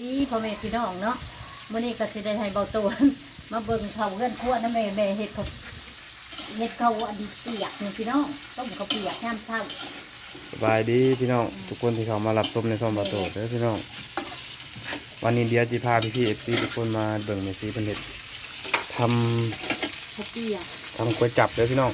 ดีพ่อแม่พี่น้องเนาะมื้อนี้ก็สิได้ให้เบาตัวมาเบิ่งเขาเฮือนครัวนะแม่แม่เฮ็ดเขาเฮ็ดเขาอันเปียกนี่พี่น้องต้มเขาวเปียกยามเช้าสบายดีพี่น้องทุกคนที่เขามารับชมในช่องบาโตเด้อพี่น้อง วันนี้เดียวจะพาพี่พี่เอฟซีทุกคนมาเบิ่งเมซีเป็นเห็ดทเขาวเปียกำทำก๋วยจับเด้อพี่น้อง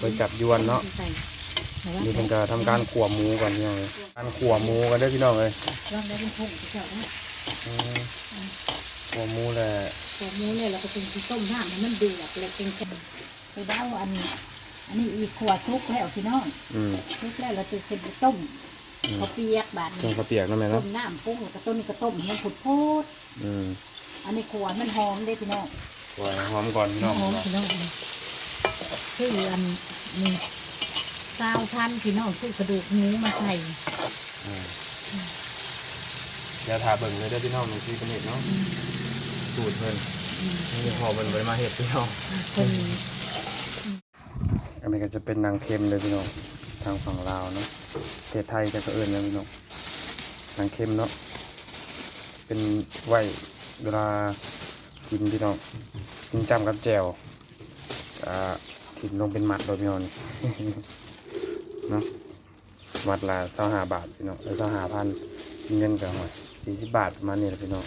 ก๋วยจับยวนเนาะใส่ไหนวะนี่เป็นการทำการขั่วหมูกันพี่น้องเลยการขั่วหมูกันเด้อพี่น้องเลยลองได้เป็นพุ่งเจ้าเนาะอืมขั่วหมูแหละตัวหมูเนี่ยเราก็เป็นที่ต้มน้ำให้มันเดือดแล้วเป็นแค่ไปได้วอันนี้อันนี้อีกขวดทุกแล้วพี่น้องอืมทุกแล้วเราจะเป็นต้มเขาวเปียกบาดต้นี้มข้าวเปียกนั่นแหละต้เนาะมน้ำปรุงแล้วก็ต้มนี่ก็ต้มให้มันผุดโพดอืมอันนี้ขวดมันหอมได้พี่น้องขั่วให้หอมก่อนพี่น้องหอมพี่น้องซื้ออันนี้ซาวพันพี่น้องซื้อกระดูกหมูมาใส่อืม เดี๋ยวทาเบิ่งเลยเด้อพี่น้องมีเป็นเห็ดเนาะสูตรเพิ่นนี่พอเบิ่งไว้มาเห็ดพี่น้องคนอันนี้ก็จะเป็นนางเค็มเลยพี่น้องทางฝั่งลาวเนาะประเทศไทยจะก็เอิญนะพี่น้องนางเค็มเนาะเป็นไหวเวลากินพี่น้องกินจำกับแจวอ่ากินลงเป็นหมัดเลยพี่น้องเนาะหมัดละเศร้าหาบาทพี่น้องแล้วเศร้าหาพัน เงินกับหอยสี่สิบบาทประมาณนี้แหละพี่น้อง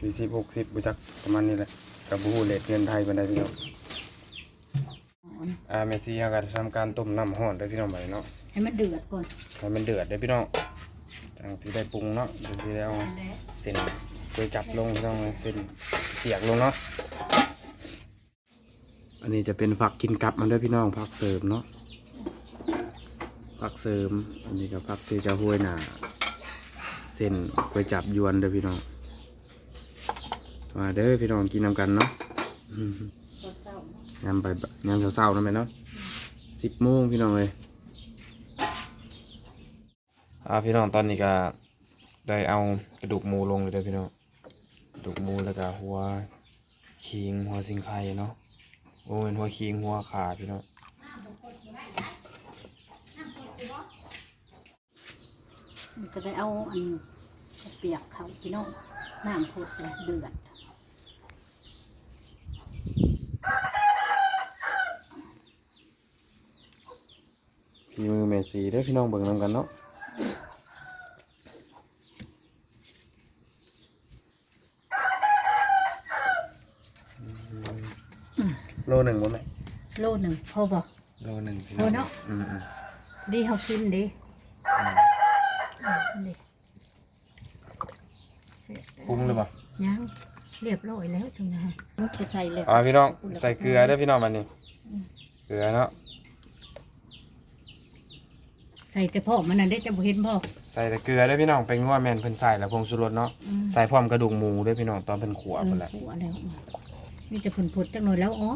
สี่สิบหกสิบบุจักประมาณนี้แหละกับบูฮูเลทเงินไทยเป็นได้พี่น้องอ่าเมซี่เขาก็ทำการต้มน้ำห้อนได้พี่น้องไปเนาะให้มันเดือดก่อนให้มันเดือดได้พี่น้องจังสีได้ปรุงเนาะเดี๋ยวสีได้เอาเส้นก๋วยจับลงพี่น้องเลยเส้นเปียกลงเนาะอันนี้จะเป็นผักกินกับมันด้วยพี่น้องผักเสริมเนาะ ผักเสริม อันนี้ก็ผักที่จะห้วยหนาเส้นก๋วยจับยวนเด้อพี่น้องมาเด้อพี่น้องกินนำกันเนาะตอนเช้ายามไปยามเช้าๆนั่นไหมเนาะสิบโมงพี่น้องเลยอ่าพี่น้องตอนนี้ก็ได้เอากระดูกหมูลงเลยเด้อพี่น้องกระดูกหมูแล้วก็หัวคิงหัวสิงไข่เนาะโอ้เป็นหัวคิงหัวขาพี่น้อง มันก็ได้เอาอันข้าวเปียกเขาพี่น้องน้ำพุดเลยเดือดพี่มือเมสีเด้อพี่น้องเบิ่งนำกันเนาะโลหนึ่งบ่ไหมโลหนึ่งพอบอกโลหนึ่งพี่โลเนาะอืมอืมดีเขากินดิ อืมอืมดิเสร็จปรุงเลยป่ะยังเรียบร้อยแล้วจังไงมันจะใส่เลยอ่าพี่น้องใส่เกลือได้อพี่น้องมันนี่เกลือเนาะใส่แต่พ่อมันน่ะได้จะบ่เห็นพ่อใส่แต่เกลือได้อพี่น้องเป็นนัวแมนเพิ่นใส่แล้วพงชูรสเนาะอืมใส่พร้อมกระดูกหมูด้วยพี่น้องตอนเพิ่นขัวเอเพิ่อนแหละผัวแล้วนี่จะผุนผุดจังหน่อยแล้วอ๋อ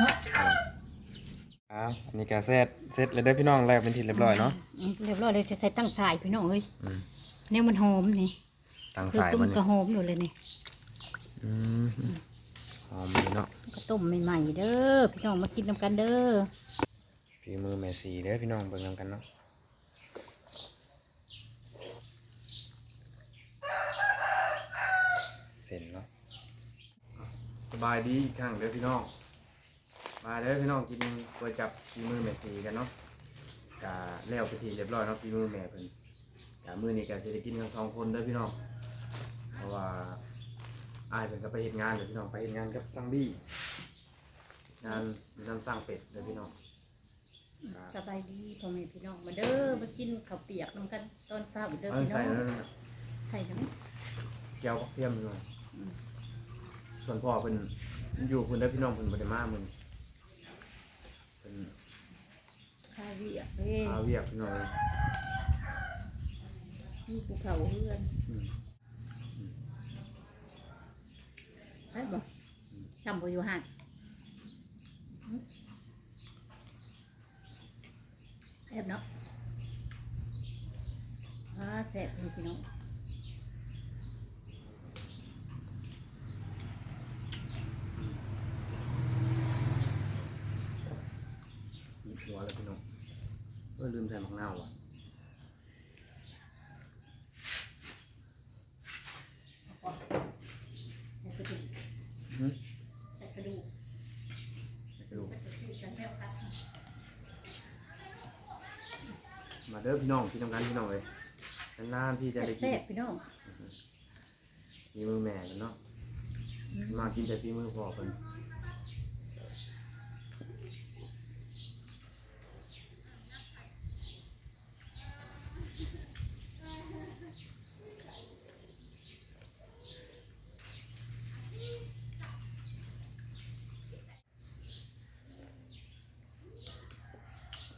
อืม อ่าอันนี้ก็เสร็จเสร็จเลยได้อพี่น้องแล้วเป็นทีเรียบร้อยเนาะอืมเรียบร้อยเลยจะใส่ตั้งสายพี่น้องเอ้ยอืมเนี่ยมันหอมนี่ตั้งคือสายตุ้มมันกระหอมอยู่เลยนี่อืมหอมดีเนาะก็ต้มใหม่ๆเด้อพี่น้องมากินน้ำกันเด้อฝีมือแม่สีเด้อพี่น้องเบิ่งนำกันเนาะเสร็จเนาะสบายดีอีกครั้งเด้อพี่น้อง มาเด้อพี่น้องกินก๋วยจับฝีมือแม่สีกันเนาะกะแล้วไปทีเรียบร้อยเนาะฝีมือแม่เพิ่นกะมื้อนี้กะสิได้กินกันสองคนเด้อพี่น้องเพราะว่าอ้ายเพิ่นก็ไปเฮ็ดงานเด้อพี่น้องไปเฮ็ดงานกับซังบี้งานงานสร้างเป็ดเด้อพี่น้องสบายดีพ่อแม่พี่น้องมาเด้อมากินข้าวเปียกน้ำกันตอนเช้าเด้อเอาพี่น้ใส่องแล้วนะใส่น้แก้วกับเทียมหน่อยอืมส่วนพ่อเพิ่นอยู่เพิ่นได้อพี่น้องเพิ่นบ่ได้มามื้อนี้ เพิ่นำข้าวเวียกเว้ยพาเวียกพี่น้องนี่ภูเขาเพื่อนอืมใช่บ่จำบ่อยู่ห่างแซ่บเนาะอ่าแซ่บเลยพี่น้อง อลืมใส่หมักเน่าว่ะหืมใส่ริ่มาเด้อพี่น้องที่ทำงานพี่น้องเลยนานๆที่จะได้กินแซ่พี่น้องมีมือแม่กันเนาะ มากินแต่พี่มือพ่อคน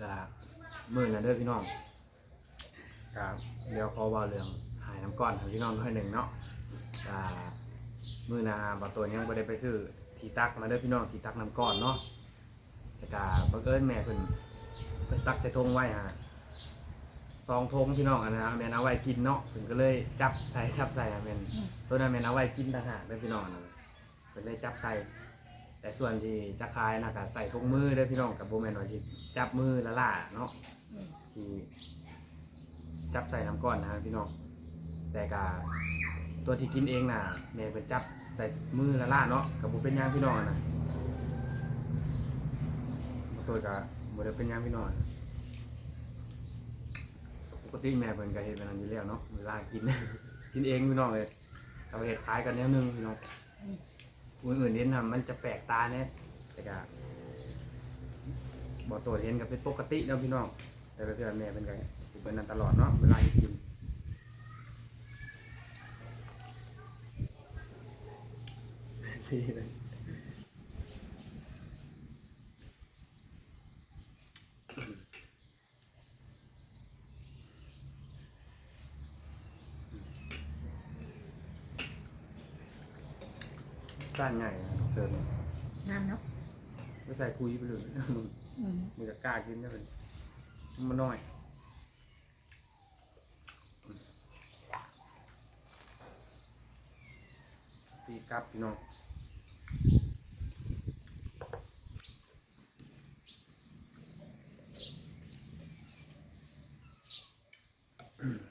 นก็มือนะเด้อพี่น้องก็เดี๋ยวขอเว่าเรื่องหายน้ำก้อนให้พี่น้องหน่อยหนึ่งเนาะก็มือนาบางตัวยังไม่ได้ไปซื้อทีตักมาเด้อพี่น้องทีตักน้ำก้อนเนาะแต่ก็บังเอิญแม่เพิ่นเพิ่นตักใส่ธงไว้ฮะซองธงพี่น้องอันนะแม่นาไว้กินเนาะเพิ่นก็เลยจับใส่จับใส่อะแม่นตัวนั้นแม่นาไว้กินต่างหากเด้อพี่น้องนนั้นเพิ่นเลยจับใส่ แต่ส่วนที่จะคายนะก็ใส่ทุกมือเด้อพี่น้องกับโบแมนว่าที่จับมือละล่าเนาะอืมที่จับใส่น้ำก้อนนะพี่น้องแต่กาตัวที่กินเองน่ะแม่เป็นจับใส่มือละล่าเนาะกับบุเป็นหยางพี่น้องนะตัวกับบุได้เป็นหยางพี่น้องปกติแม่เป็นก็เห็นแบบนั้นอยู่แล้วเนาะเวลากิน กินเองพี่น้องเลยเราเห็ดคล้ายกันแนวหนึงพี่น้องค นอื่นเห็นะมันจะแปลกตาเนี่ยแต่ก็บอตัวเห็นกับเป็นปกติเนาะพี่น้อง แต่เพื่อนแม่เป็นไงเป็นนั้นตลอดเนาะเวลาที่กิน ก้านใหญ่นะเสริมงามเนาะไม่ใส่คุยไปเลยอืมมันจะกล้ากินได้เลยมันน้อยปีกลับพี่น้องมื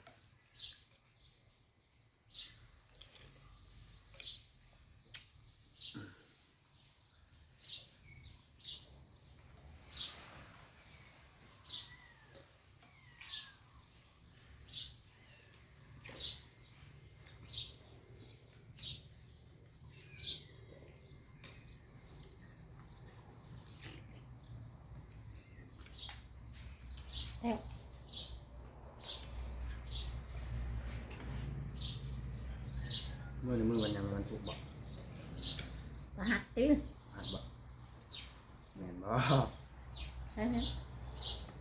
อในมือวันยังมันสุกบ่ประหัดตื้อหัดบ่แม่นบ่ใช่ไหม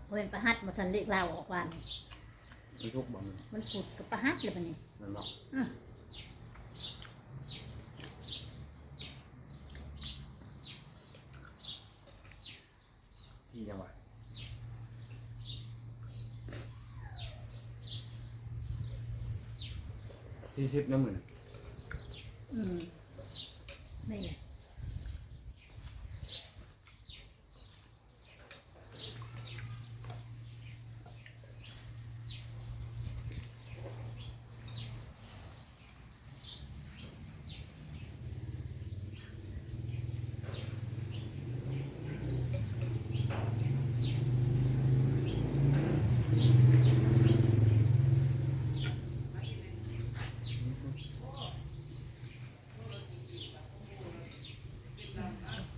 เว้นประหัดมาทันเรียกเราออกว่านี่มันสุกบ่มันมันผุดกับประหัดเลยมันนี่มันบ่อะ ที่ยังวะ สี่สิบนะมึงอืมไม่ไง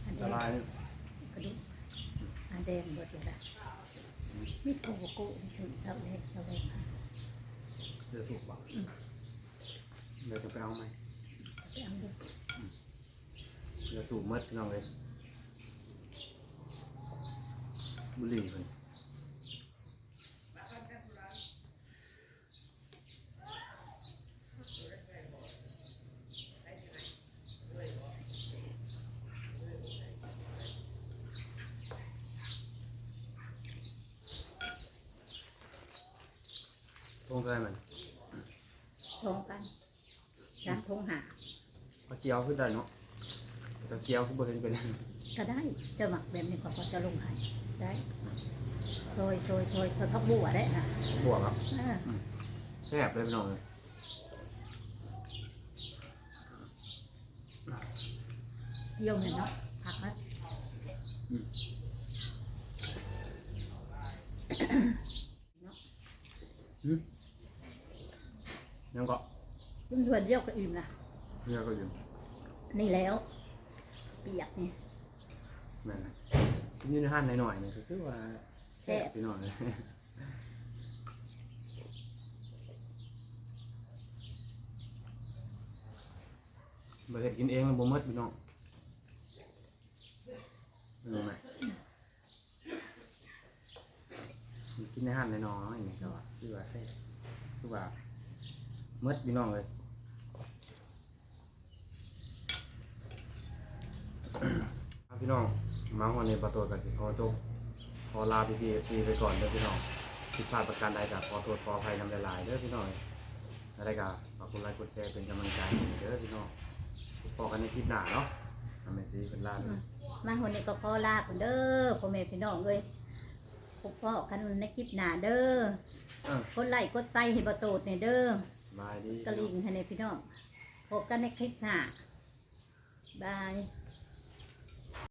อัน ละ แด ลาย งกระดูกอันแดงหมดเลยละมีโกโก้ถึงเสาเล็กเสาเล็กมาเดี๋ยวสุกบ่เดี๋ยวจะไปเอาไหมไปเอาดูเดี๋ยวสูบมัดพี่น้องเลยบุหรี่เลย ตรงใจมันสองกันรักทงหาเอาเจียวขึ้นได้เนาะแต่เจียวขึ้นบนเป็นก็ได้เจะหมักแบบนี้ก็พอจะลงใหายได้โชยโชยโชยเขาทับบัวได้นะบวกครับอ่าแซ่บเลยพี่น้องเลยเยี่ยมเลยเนาะผักนะอืมเนาะหืม ยังก็รุ่นเถื่อนเรียกก็อิ่มนะเนี่ยก็อยู่นี่แล้วเปียกนี่แม่นนะนี่ในห้านหน่อยๆนี่ก็คือว่าแซ่บพี่น้องเลยบ่เฮ็ดกินเองมันบ่หมดพี่น้องรู้ไหมกินในห้านน้อยๆนี่ก็ว่าคือว่าแซ่บคือว่า หมดพี่น้องเลยครับพี่น้องมาวันนี้ประตูกับสิขอจบขอลาพี่พีเอฟซีไปก่อนเด้อพี่น้องผิดพลาดประการใดกับขอโทษขออภัยนำหลายๆเด้อพี่น้องอะไรกับฝากกดไลค์กดแชร์เป็นกำลังใจให้เด้อพี่น้องพบกันในคลิปหน้าเนาะทำไมซีเป็นลาเลยมาวันนี้ก็ขอลาคนเด้อพ่อแม่พี่น้องเลยพบพ่อกันในคลิปหน้าเด้อเออกดไลค์กดไซให้ประตูเนี่ยเด้อ บายดี กระลิงให้ในพี่น้องพบกันในคลิปหน้าบาย